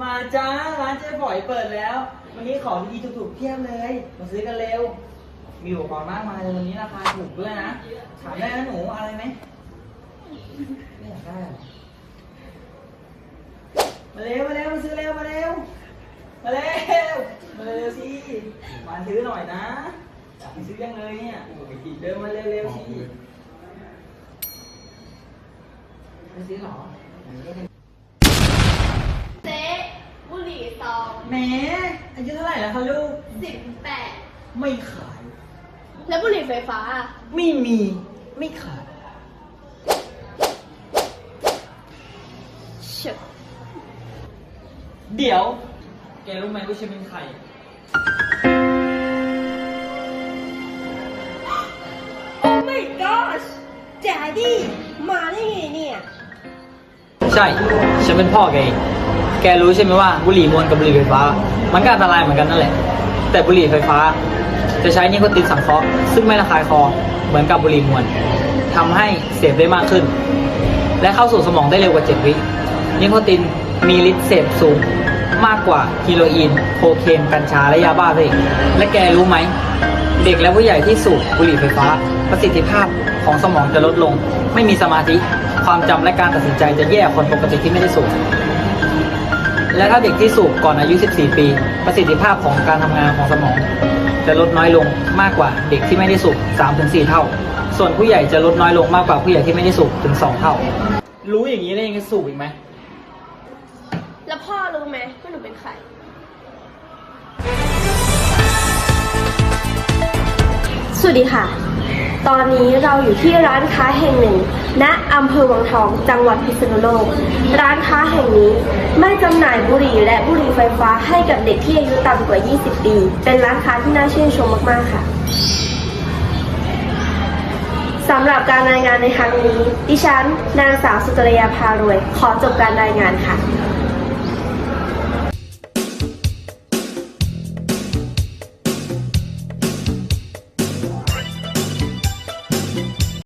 มาจ้าร้านเจ๊ฝอยเปิดแล้ว วันนี้ของดีๆถูกๆเพียบเลย มาซื้อกันเร็ว มีอุปกรณ์มากมายเลยวันนี้ราคาถูกด้วยนะ ถามได้นะหนูเอาอะไรไหมไม่อยากได้หรอมาเร็วมาเร็วมาซื้อเร็วมาเร็วมาเร็วมาเร็วสิมาซื้อหน่อยนะอยากไปซื้อยังเลยเนี่ยเดินมาเร็วๆสิไม่ซื้อหรอเจ๊บุ หรี่ซองแหมอายุเท่าไหร่แล้วคะลูก สิบแปดไม่ขาย แล้วบุหรี่ไฟฟ้าอะไม่มี ไม่ขายเชอะเดี๋ยว แกรู้ไหมว่าฉันเป็นใคร โอ้ my gosh แจดี้มาได้ไงเนี่ย ใช่ ฉันเป็นพ่อแกเอง แกรู้ใช่ไหมว่าบุหรี่มวลกับบุหรี่ไฟฟ้า มันก็อันตรายเหมือนกันนั่นแหละ แต่บุหรี่ไฟฟ้า จะใช้นิโคตินสังเคราะห์ซึ่งไม่ระคายคอเหมือนกับบุหรี่มวลทำให้เสพได้มากขึ้น และเข้าสู่สมองได้เร็วกว่า 7 วินิโคตินมีฤทธิ์เสพสูงมากกว่าฮีโรอีน โคเคน กัญชา และยาบ้าซะอีกและแกรู้ไหม เด็กและผู้ใหญ่ที่สูบบุหรี่ไฟฟ้า ประสิทธิภาพของสมองจะลดลง ไม่มีสมาธิ ความจำและการตัดสินใจจะแย่คนปกติที่ไม่ได้สูบ และถ้าเด็กที่สูบก่อนอายุ 14 ปี ประสิทธิภาพของการทำงานของสมอง จะลดน้อยลงมากกว่าเด็กที่ไม่ได้สูบ3-4 เท่า ส่วนผู้ใหญ่จะลดน้อยลงมากกว่าผู้ใหญ่ที่ไม่ได้สูบถึง 2 เท่า รู้อย่างนี้แล้วยังจะสูบอีกไหม แล้วพ่อรู้ไหมว่าหนูเป็นใครสวัสดีค่ะ ตอนนี้เราอยู่ที่ร้านค้าแห่งหนึ่ง ณอำเภอวังทอง จังหวัดพิษณุโลก ร้านค้าแห่งนี้ไม่จำหน่ายบุหรี่และบุหรี่ไฟฟ้าให้กับเด็กที่อายุต่ำกว่า 20 ปี เป็นร้านค้าที่น่าชื่นชมมาก ๆ ค่ะสำหรับการรายงานในครั้งนี้ ดิฉัน นางสาวสุจรยาพารวย ขอจบการรายงานค่ะ